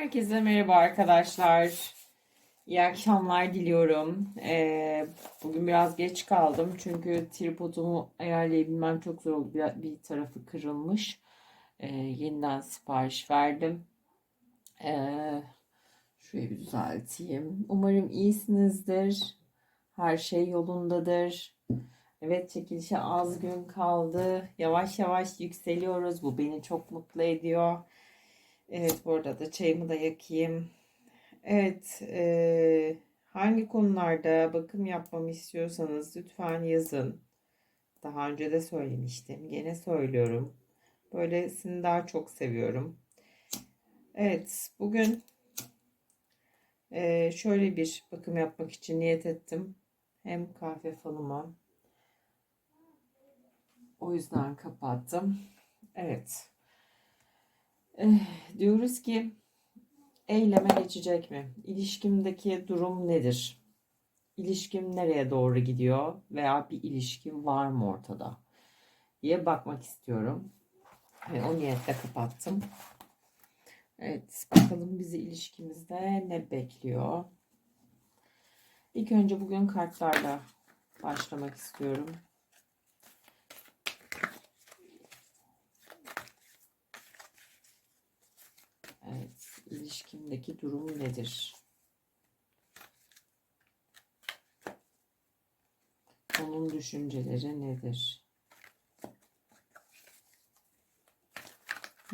Herkese merhaba arkadaşlar. İyi akşamlar diliyorum. Ee, bugün biraz geç kaldım çünkü tripodumu ayarlayabilmem çok zor oldu. Bir, bir tarafı kırılmış. Ee, yeniden sipariş verdim. Ee, şurayı bir düzelteyim. Umarım iyisinizdir. Her şey yolundadır. Evet çekilişe az gün kaldı. Yavaş yavaş yükseliyoruz. Bu beni çok mutlu ediyor. Evet bu arada da çayımı da yakayım. Evet e, hangi konularda bakım yapmamı istiyorsanız lütfen yazın. Daha önce de söylemiştim. Gene söylüyorum. Böylesini daha çok seviyorum. Evet bugün e, şöyle bir bakım yapmak için niyet ettim. Hem kahve falıma. O yüzden kapattım. Evet. Eh, diyoruz ki eyleme geçecek mi? İlişkimdeki durum nedir? İlişkim nereye doğru gidiyor veya bir ilişki var mı ortada diye bakmak istiyorum. Ve o niyetle kapattım. Evet bakalım bizi ilişkimizde ne bekliyor? İlk önce bugün kartlarla başlamak istiyorum. Evet, ilişkimdeki durum nedir? Onun düşünceleri nedir?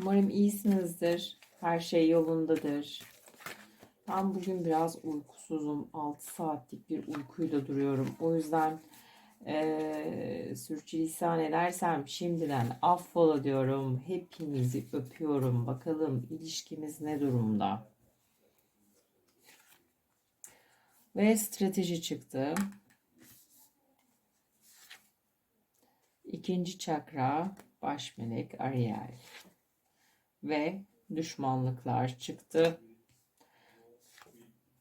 Umarım iyisinizdir. Her şey yolundadır. Ben bugün biraz uykusuzum. 6 saatlik bir uykuyla duruyorum. O yüzden e, sürçülisan edersem şimdiden affola diyorum. Hepinizi öpüyorum. Bakalım ilişkimiz ne durumda? Ve strateji çıktı. İkinci çakra baş melek Ariel. Ve düşmanlıklar çıktı.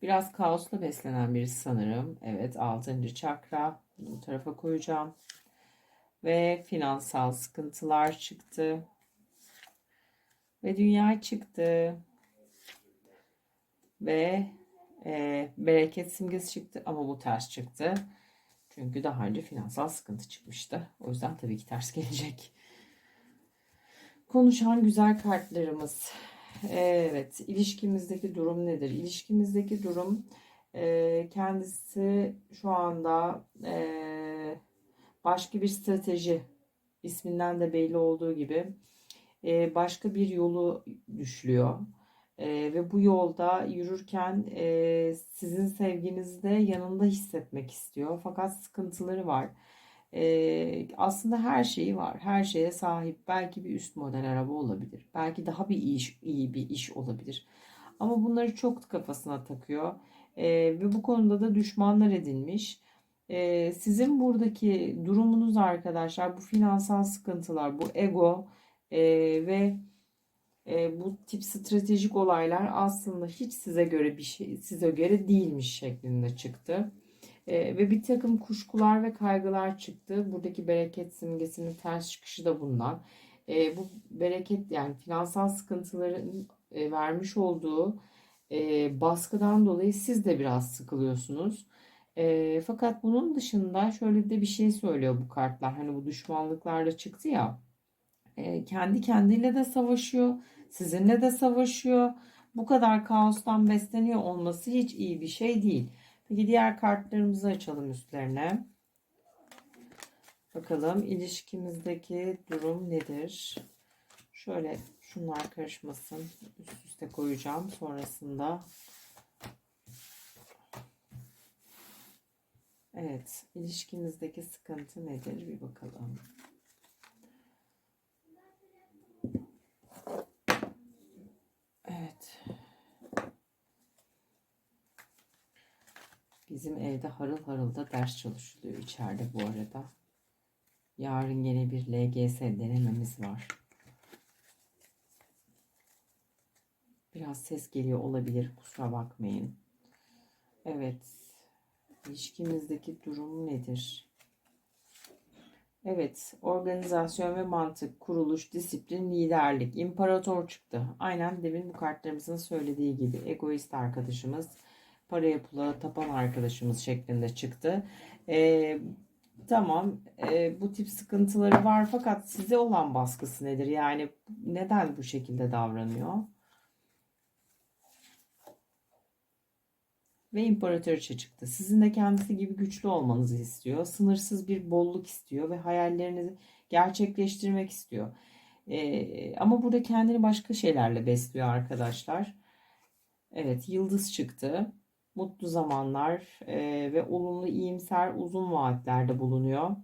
Biraz kaosla beslenen birisi sanırım. Evet altıncı çakra bu tarafa koyacağım. Ve finansal sıkıntılar çıktı. Ve dünya çıktı. Ve e, bereket simgesi çıktı ama bu ters çıktı. Çünkü daha önce finansal sıkıntı çıkmıştı. O yüzden tabii ki ters gelecek. Konuşan güzel kartlarımız. Evet, ilişkimizdeki durum nedir? İlişkimizdeki durum e, kendisi şu anda e, başka bir strateji isminden de belli olduğu gibi e, başka bir yolu düşlüyor. E, ve bu yolda yürürken e, sizin sevginizi de yanında hissetmek istiyor. Fakat sıkıntıları var. E, aslında her şeyi var. Her şeye sahip. Belki bir üst model araba olabilir. Belki daha bir iş, iyi bir iş olabilir. Ama bunları çok kafasına takıyor. E, ve bu konuda da düşmanlar edinmiş. E, sizin buradaki durumunuz arkadaşlar bu finansal sıkıntılar, bu ego e, ve e, bu tip stratejik olaylar aslında hiç size göre bir şey, size göre değilmiş şeklinde çıktı. E, ve bir takım kuşkular ve kaygılar çıktı. Buradaki bereket simgesinin ters çıkışı da bundan. E, bu bereket yani finansal sıkıntıların e, vermiş olduğu e, baskıdan dolayı siz de biraz sıkılıyorsunuz. E, fakat bunun dışında şöyle de bir şey söylüyor bu kartlar. Hani bu düşmanlıklarla çıktı ya. E, kendi kendiyle de savaşıyor. Sizinle de savaşıyor. Bu kadar kaostan besleniyor olması hiç iyi bir şey değil. Peki diğer kartlarımızı açalım üstlerine. Bakalım ilişkimizdeki durum nedir? Şöyle şunlar karışmasın. Üst üste koyacağım. Sonrasında Evet, ilişkimizdeki sıkıntı nedir bir bakalım. Evet. Bizim evde harıl harıl da ders çalışılıyor içeride bu arada. Yarın yine bir LGS denememiz var. Biraz ses geliyor olabilir kusura bakmayın. Evet. İlişkimizdeki durum nedir? Evet, organizasyon ve mantık, kuruluş, disiplin, liderlik, imparator çıktı. Aynen demin bu kartlarımızın söylediği gibi egoist arkadaşımız, paraya pula tapan arkadaşımız şeklinde çıktı. Ee, tamam, e, bu tip sıkıntıları var fakat size olan baskısı nedir? Yani neden bu şekilde davranıyor? Ve imparatoriçe çıktı. Sizin de kendisi gibi güçlü olmanızı istiyor. Sınırsız bir bolluk istiyor ve hayallerinizi gerçekleştirmek istiyor. Ee, ama burada kendini başka şeylerle besliyor arkadaşlar. Evet, yıldız çıktı. Mutlu zamanlar e, ve olumlu, iyimser, uzun vaatlerde bulunuyor.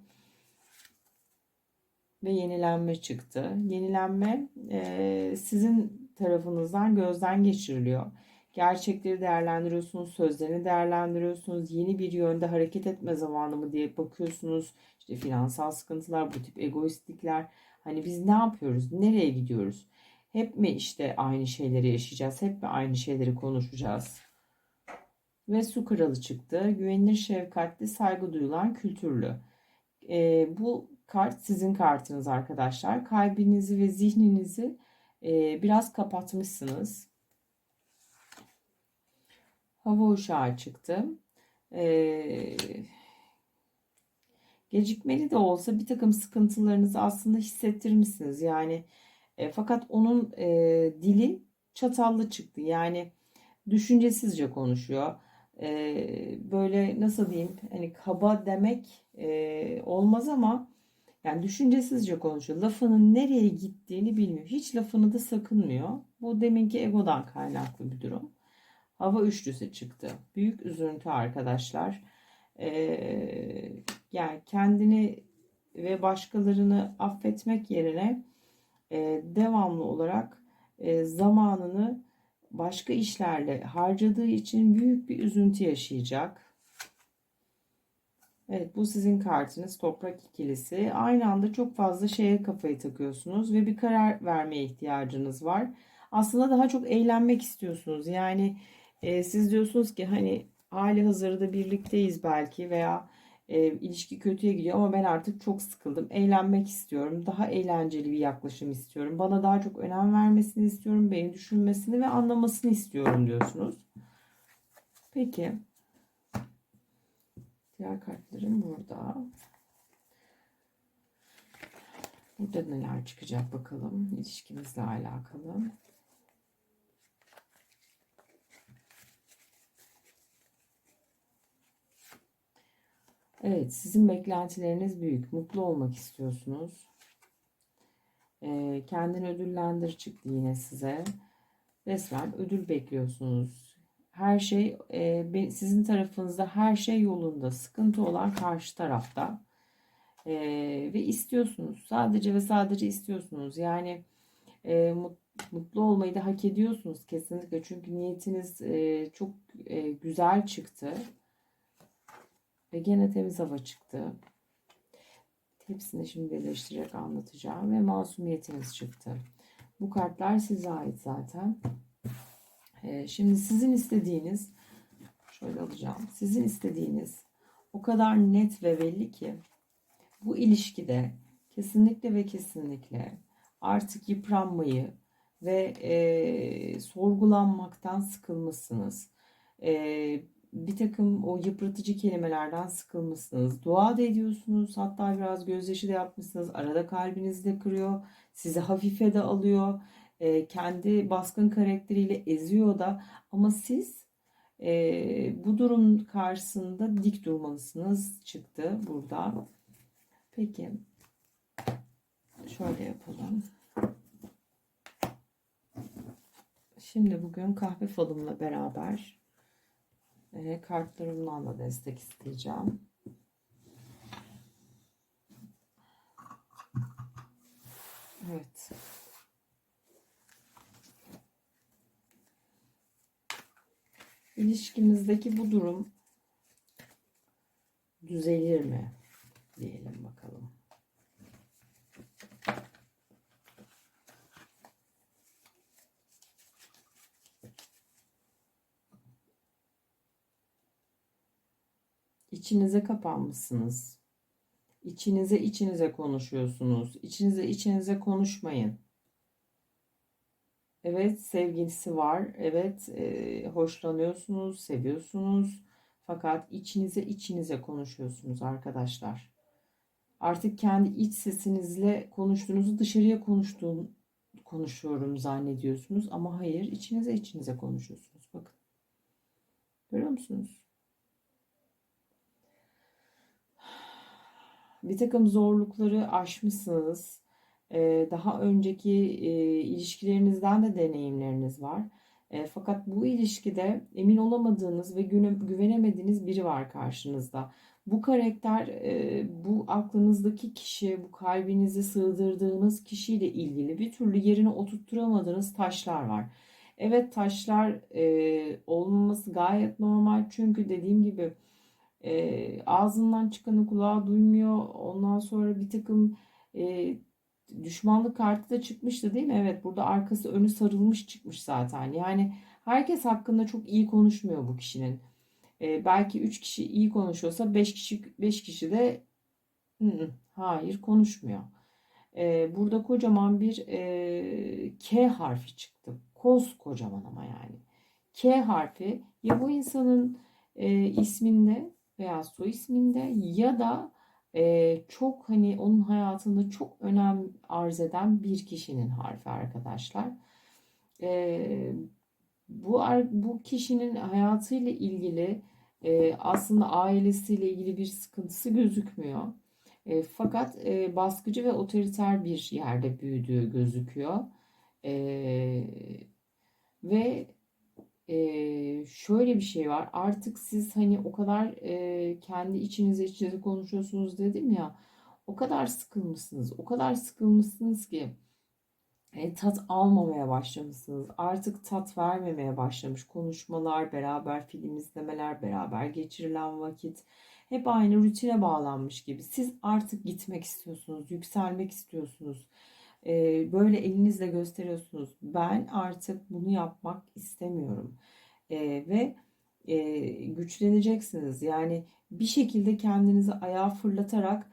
Ve yenilenme çıktı. Yenilenme e, sizin tarafınızdan gözden geçiriliyor Gerçekleri değerlendiriyorsunuz, sözlerini değerlendiriyorsunuz. Yeni bir yönde hareket etme zamanı mı diye bakıyorsunuz. İşte finansal sıkıntılar, bu tip egoistlikler. Hani biz ne yapıyoruz? Nereye gidiyoruz? Hep mi işte aynı şeyleri yaşayacağız? Hep mi aynı şeyleri konuşacağız? Ve su kralı çıktı. Güvenilir, şefkatli, saygı duyulan, kültürlü. E, bu kart sizin kartınız arkadaşlar. Kalbinizi ve zihninizi e, biraz kapatmışsınız hava uşağı çıktı. Ee, gecikmeli de olsa bir takım sıkıntılarınızı aslında hissettirmişsiniz. Yani e, fakat onun e, dili çatallı çıktı. Yani düşüncesizce konuşuyor. E, böyle nasıl diyeyim hani kaba demek e, olmaz ama yani düşüncesizce konuşuyor. Lafının nereye gittiğini bilmiyor. Hiç lafını da sakınmıyor. Bu deminki egodan kaynaklı bir durum hava üçlüsü çıktı. Büyük üzüntü arkadaşlar. Ee, yani kendini ve başkalarını affetmek yerine e, devamlı olarak e, zamanını başka işlerle harcadığı için büyük bir üzüntü yaşayacak. Evet bu sizin kartınız toprak ikilisi. Aynı anda çok fazla şeye kafayı takıyorsunuz ve bir karar vermeye ihtiyacınız var. Aslında daha çok eğlenmek istiyorsunuz. Yani e, siz diyorsunuz ki hani hali hazırda birlikteyiz belki veya e, ilişki kötüye gidiyor ama ben artık çok sıkıldım. Eğlenmek istiyorum. Daha eğlenceli bir yaklaşım istiyorum. Bana daha çok önem vermesini istiyorum. Beni düşünmesini ve anlamasını istiyorum diyorsunuz. Peki. Diğer kartlarım burada. Burada neler çıkacak bakalım ilişkimizle alakalı. Evet, sizin beklentileriniz büyük. Mutlu olmak istiyorsunuz. Ee, kendini ödüllendir çıktı yine size. Resmen ödül bekliyorsunuz. Her şey e, sizin tarafınızda her şey yolunda. Sıkıntı olan karşı tarafta. E, ve istiyorsunuz. Sadece ve sadece istiyorsunuz. Yani e, mutlu olmayı da hak ediyorsunuz kesinlikle. Çünkü niyetiniz e, çok e, güzel çıktı. Ve gene temiz hava çıktı. Hepsini şimdi birleştirerek anlatacağım. Ve masumiyetiniz çıktı. Bu kartlar size ait zaten. Ee, şimdi sizin istediğiniz şöyle alacağım. Sizin istediğiniz o kadar net ve belli ki bu ilişkide kesinlikle ve kesinlikle artık yıpranmayı ve e, sorgulanmaktan sıkılmışsınız. E, bir takım o yıpratıcı kelimelerden sıkılmışsınız. Dua da ediyorsunuz. Hatta biraz gözyaşı da yapmışsınız. Arada kalbinizi de kırıyor. Sizi hafife de alıyor. E, kendi baskın karakteriyle eziyor da. Ama siz e, bu durum karşısında dik durmalısınız çıktı burada. Peki. Şöyle yapalım. Şimdi bugün kahve falımla beraber e, kartlarımdan da destek isteyeceğim. Evet. İlişkimizdeki bu durum düzelir mi? Diyelim bakalım. İçinize kapanmışsınız. İçinize içinize konuşuyorsunuz. İçinize içinize konuşmayın. Evet sevgilisi var. Evet e, hoşlanıyorsunuz, seviyorsunuz. Fakat içinize içinize konuşuyorsunuz arkadaşlar. Artık kendi iç sesinizle konuştuğunuzu dışarıya konuştuğum konuşuyorum zannediyorsunuz ama hayır içinize içinize konuşuyorsunuz. Bakın. Görüyor musunuz? Bir takım zorlukları aşmışsınız. Ee, daha önceki e, ilişkilerinizden de deneyimleriniz var. E, fakat bu ilişkide emin olamadığınız ve güvenemediğiniz biri var karşınızda. Bu karakter, e, bu aklınızdaki kişi, bu kalbinize sığdırdığınız kişiyle ilgili bir türlü yerine oturtturamadığınız taşlar var. Evet taşlar e, olmaması gayet normal çünkü dediğim gibi e, ağzından çıkanı kulağı duymuyor. Ondan sonra bir takım e, düşmanlık kartı da çıkmıştı değil mi? Evet burada arkası önü sarılmış çıkmış zaten. Yani herkes hakkında çok iyi konuşmuyor bu kişinin. E, belki 3 kişi iyi konuşuyorsa 5 kişi 5 kişi de hayır konuşmuyor. E, burada kocaman bir e, K harfi çıktı. Koskocaman ama yani. K harfi ya bu insanın e, isminde veya soy isminde ya da e, çok hani onun hayatında çok önem arz eden bir kişinin harfi arkadaşlar. E, bu bu kişinin hayatıyla ilgili e, aslında ailesiyle ilgili bir sıkıntısı gözükmüyor. E, fakat e, baskıcı ve otoriter bir yerde büyüdüğü gözüküyor. E, ve e, şöyle bir şey var. Artık siz hani o kadar e, kendi içinize içinize konuşuyorsunuz dedim ya. O kadar sıkılmışsınız. O kadar sıkılmışsınız ki e, tat almamaya başlamışsınız. Artık tat vermemeye başlamış. Konuşmalar, beraber film izlemeler, beraber geçirilen vakit hep aynı rutine bağlanmış gibi. Siz artık gitmek istiyorsunuz, yükselmek istiyorsunuz. Böyle elinizle gösteriyorsunuz. Ben artık bunu yapmak istemiyorum. Ve güçleneceksiniz. Yani bir şekilde kendinizi ayağa fırlatarak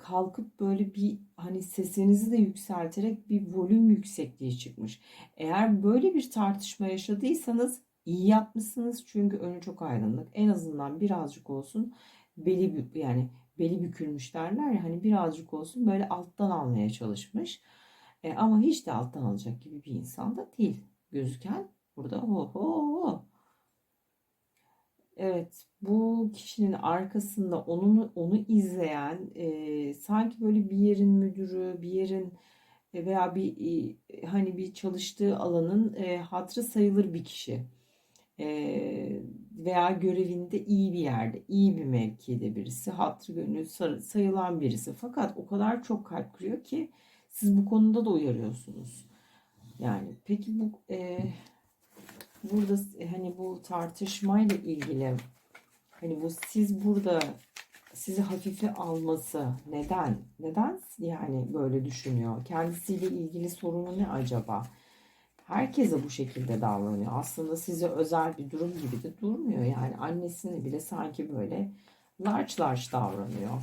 kalkıp böyle bir hani sesinizi de yükselterek bir volüm yüksekliği çıkmış. Eğer böyle bir tartışma yaşadıysanız iyi yapmışsınız çünkü önü çok aydınlık. En azından birazcık olsun beli yani beli bükülmüş derler ya hani birazcık olsun böyle alttan almaya çalışmış. E, ama hiç de alttan alacak gibi bir insan da değil gözüken burada ho ho ho. Evet, bu kişinin arkasında onu onu izleyen e, sanki böyle bir yerin müdürü, bir yerin e, veya bir e, hani bir çalıştığı alanın e, hatrı sayılır bir kişi e, veya görevinde iyi bir yerde, iyi bir mevkide birisi, hatrı gönlü sayılan birisi. Fakat o kadar çok kalp kırıyor ki siz bu konuda da uyarıyorsunuz. Yani peki bu e, burada hani bu tartışmayla ilgili hani bu siz burada sizi hafife alması neden? Neden yani böyle düşünüyor? Kendisiyle ilgili sorunu ne acaba? Herkese bu şekilde davranıyor. Aslında size özel bir durum gibi de durmuyor. Yani annesini bile sanki böyle large large davranıyor.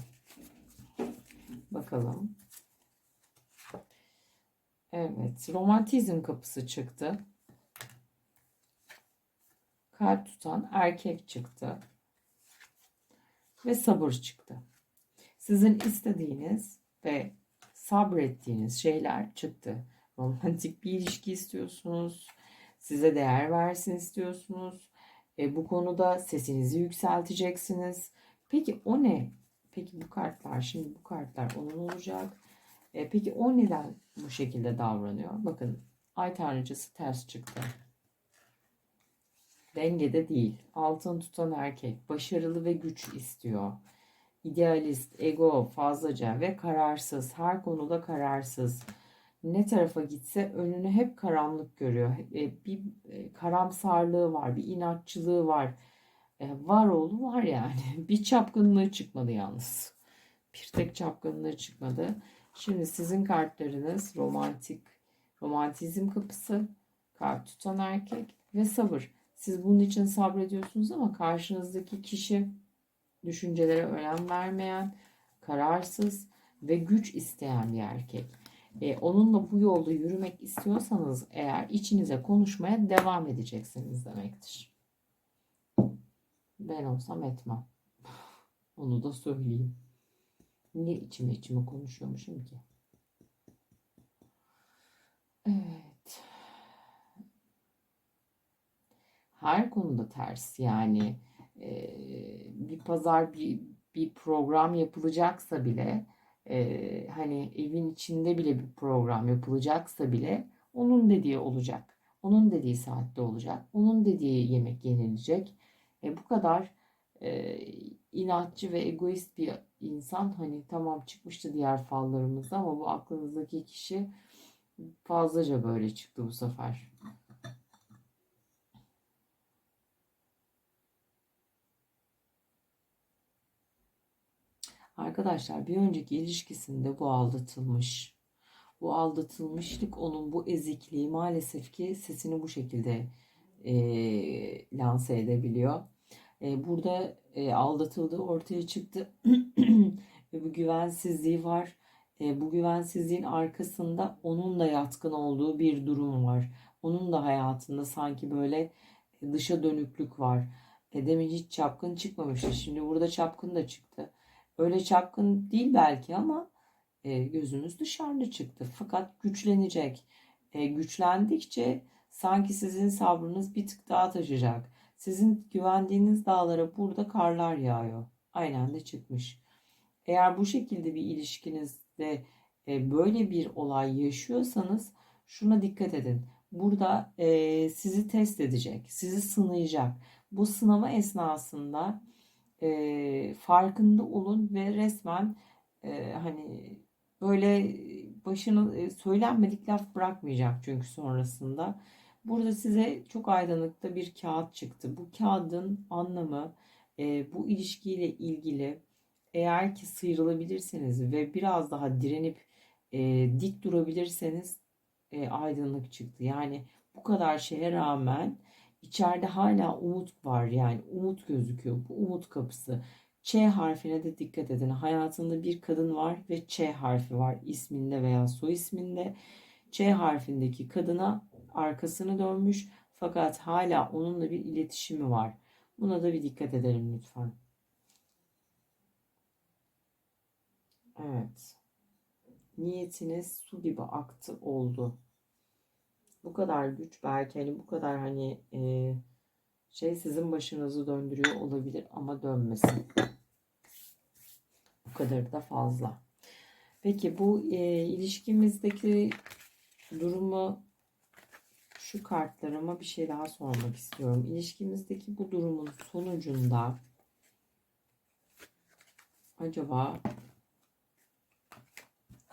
Bakalım. Evet, romantizm kapısı çıktı. Kalp tutan erkek çıktı. Ve sabır çıktı. Sizin istediğiniz ve sabrettiğiniz şeyler çıktı. Romantik bir ilişki istiyorsunuz. Size değer versin istiyorsunuz. E, bu konuda sesinizi yükselteceksiniz. Peki o ne? Peki bu kartlar, şimdi bu kartlar onun olacak. E, peki o neden bu şekilde davranıyor? Bakın ay tanrıcısı ters çıktı. Dengede değil. Altın tutan erkek. Başarılı ve güç istiyor. İdealist, ego, fazlaca ve kararsız. Her konuda kararsız. Ne tarafa gitse önünü hep karanlık görüyor. E, bir e, karamsarlığı var, bir inatçılığı var. E, var oğlu var yani. Bir çapkınlığı çıkmadı yalnız. Bir tek çapkınlığı çıkmadı. Şimdi sizin kartlarınız romantik, romantizm kapısı, kart tutan erkek ve sabır. Siz bunun için sabrediyorsunuz ama karşınızdaki kişi düşüncelere önem vermeyen, kararsız ve güç isteyen bir erkek. E, onunla bu yolda yürümek istiyorsanız eğer içinize konuşmaya devam edeceksiniz demektir. Ben olsam etmem. Onu da söyleyeyim. Niye içime içime konuşuyormuşum ki? Evet. Her konuda ters yani e, bir pazar bir bir program yapılacaksa bile e, hani evin içinde bile bir program yapılacaksa bile onun dediği olacak. Onun dediği saatte olacak. Onun dediği yemek yenilecek. E, bu kadar e, inatçı ve egoist bir insan hani tamam çıkmıştı diğer fallarımızda ama bu aklınızdaki kişi fazlaca böyle çıktı bu sefer. Arkadaşlar bir önceki ilişkisinde bu aldatılmış. Bu aldatılmışlık onun bu ezikliği maalesef ki sesini bu şekilde e, lanse edebiliyor. E, burada e, aldatıldığı ortaya çıktı ve bu güvensizliği var. E, bu güvensizliğin arkasında onun da yatkın olduğu bir durum var. Onun da hayatında sanki böyle dışa dönüklük var. E, demin hiç çapkın çıkmamıştı. Şimdi burada çapkın da çıktı. Öyle çapkın değil belki ama e, gözümüz dışarıda çıktı. Fakat güçlenecek. E, güçlendikçe sanki sizin sabrınız bir tık daha taşacak. Sizin güvendiğiniz dağlara burada karlar yağıyor. Aynen de çıkmış. Eğer bu şekilde bir ilişkinizde e, böyle bir olay yaşıyorsanız şuna dikkat edin. Burada e, sizi test edecek, sizi sınayacak. Bu sınama esnasında e, farkında olun ve resmen hani böyle başını söylenmedik laf bırakmayacak çünkü sonrasında. Burada size çok aydınlıkta bir kağıt çıktı. Bu kağıdın anlamı e, bu ilişkiyle ilgili eğer ki sıyrılabilirseniz ve biraz daha direnip e, dik durabilirseniz e, aydınlık çıktı. Yani bu kadar şeye rağmen içeride hala umut var yani umut gözüküyor. Bu umut kapısı. Ç harfine de dikkat edin. Hayatında bir kadın var ve Ç harfi var isminde veya soy isminde. Ç harfindeki kadına arkasını dönmüş fakat hala onunla bir iletişimi var. Buna da bir dikkat edelim lütfen. Evet. Niyetiniz su gibi aktı oldu. Bu kadar güç belki hani bu kadar hani e, şey sizin başınızı döndürüyor olabilir ama dönmesin. Bu kadar da fazla. Peki bu e, ilişkimizdeki durumu şu kartlarıma bir şey daha sormak istiyorum. İlişkimizdeki bu durumun sonucunda acaba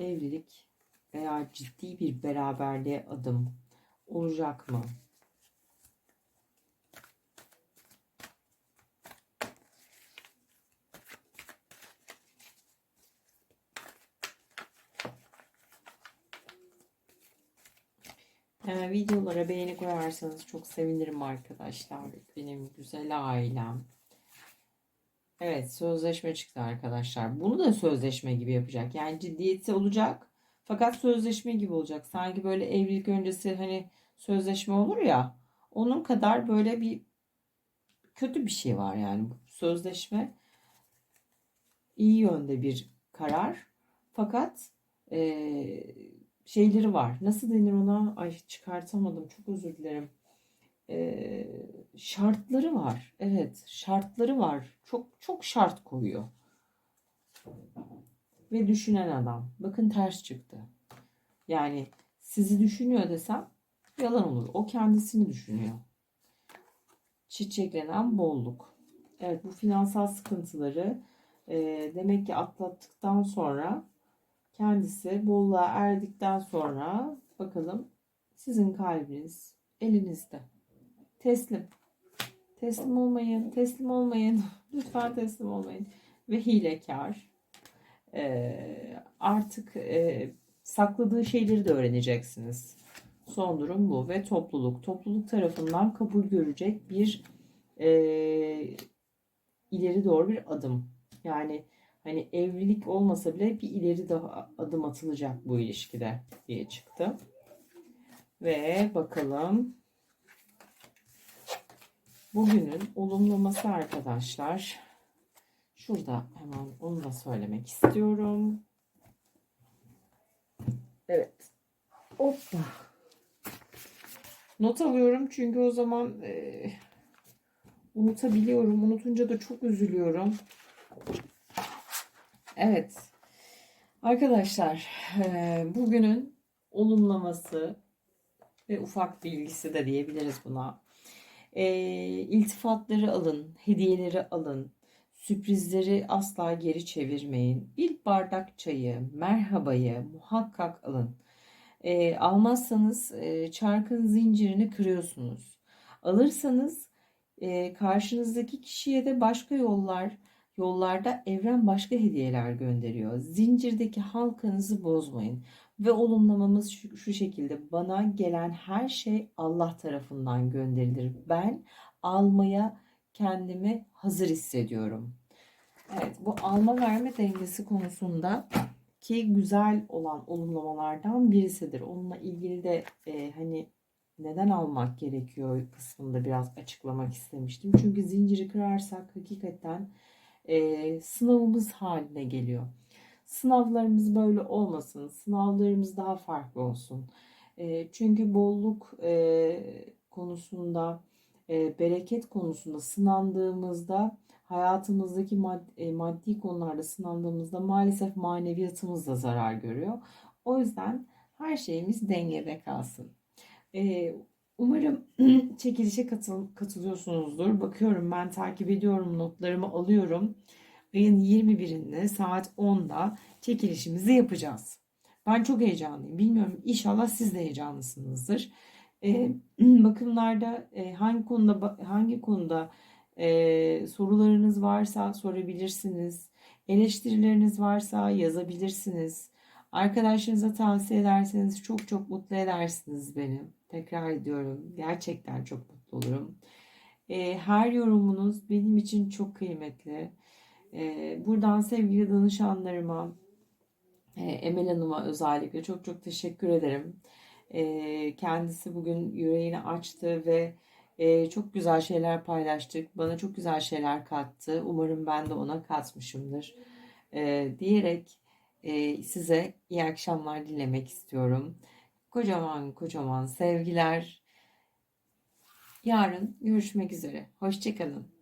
evlilik veya ciddi bir beraberliğe adım olacak mı? Ee, videolara beğeni koyarsanız çok sevinirim arkadaşlar. Benim güzel ailem. Evet sözleşme çıktı arkadaşlar. Bunu da sözleşme gibi yapacak. Yani ciddiyeti olacak. Fakat sözleşme gibi olacak. Sanki böyle evlilik öncesi hani sözleşme olur ya. Onun kadar böyle bir kötü bir şey var yani. Sözleşme iyi yönde bir karar. Fakat e, şeyleri var. Nasıl denir ona? Ay çıkartamadım. Çok özür dilerim. E, şartları var. Evet, şartları var. Çok çok şart koyuyor. Ve düşünen adam. Bakın ters çıktı. Yani sizi düşünüyor desem yalan olur. O kendisini düşünüyor. Çiçeklenen bolluk. Evet bu finansal sıkıntıları e, demek ki atlattıktan sonra kendisi bolluğa erdikten sonra bakalım sizin kalbiniz elinizde. Teslim. Teslim olmayın. Teslim olmayın. Lütfen teslim olmayın. Ve hilekar. Ee, artık e, sakladığı şeyleri de öğreneceksiniz. Son durum bu. Ve topluluk. Topluluk tarafından kabul görecek bir e, ileri doğru bir adım. Yani Hani evlilik olmasa bile bir ileri daha adım atılacak bu ilişkide diye çıktı. Ve bakalım bugünün olumlaması arkadaşlar. Şurada hemen onu da söylemek istiyorum. Evet. Hoppa. Not alıyorum çünkü o zaman e, unutabiliyorum. Unutunca da çok üzülüyorum. Evet. Arkadaşlar bugünün olumlaması ve ufak bilgisi de diyebiliriz buna. E, iltifatları alın, hediyeleri alın, sürprizleri asla geri çevirmeyin. Bir bardak çayı, merhabayı muhakkak alın. E, almazsanız çarkın zincirini kırıyorsunuz. Alırsanız karşınızdaki kişiye de başka yollar yollarda evren başka hediyeler gönderiyor. Zincirdeki halkanızı bozmayın. Ve olumlamamız şu, şu şekilde bana gelen her şey Allah tarafından gönderilir. Ben almaya kendimi hazır hissediyorum. Evet bu alma verme dengesi konusunda ki güzel olan olumlamalardan birisidir. Onunla ilgili de e, hani neden almak gerekiyor kısmında biraz açıklamak istemiştim. Çünkü zinciri kırarsak hakikaten e, sınavımız haline geliyor. Sınavlarımız böyle olmasın. Sınavlarımız daha farklı olsun. E, çünkü bolluk e, konusunda, e, bereket konusunda sınandığımızda hayatımızdaki maddi, e, maddi konularda sınandığımızda maalesef maneviyatımız da zarar görüyor. O yüzden her şeyimiz dengede kalsın. E, umarım çekilişe katıl, katılıyorsunuzdur. Bakıyorum ben takip ediyorum, notlarımı alıyorum. Ayın 21'inde saat 10'da çekilişimizi yapacağız. Ben çok heyecanlıyım. Bilmiyorum inşallah siz de heyecanlısınızdır. E, bakımlarda e, hangi konuda hangi konuda e, sorularınız varsa sorabilirsiniz. Eleştirileriniz varsa yazabilirsiniz. Arkadaşlarınıza tavsiye ederseniz çok çok mutlu edersiniz beni. Tekrar ediyorum. Gerçekten çok mutlu olurum. E, her yorumunuz benim için çok kıymetli. E, buradan sevgili danışanlarıma, e, Emel Hanım'a özellikle çok çok teşekkür ederim. E, kendisi bugün yüreğini açtı ve e, çok güzel şeyler paylaştık. Bana çok güzel şeyler kattı. Umarım ben de ona katmışımdır. E, diyerek e, size iyi akşamlar dilemek istiyorum. Kocaman kocaman sevgiler. Yarın görüşmek üzere. Hoşçakalın.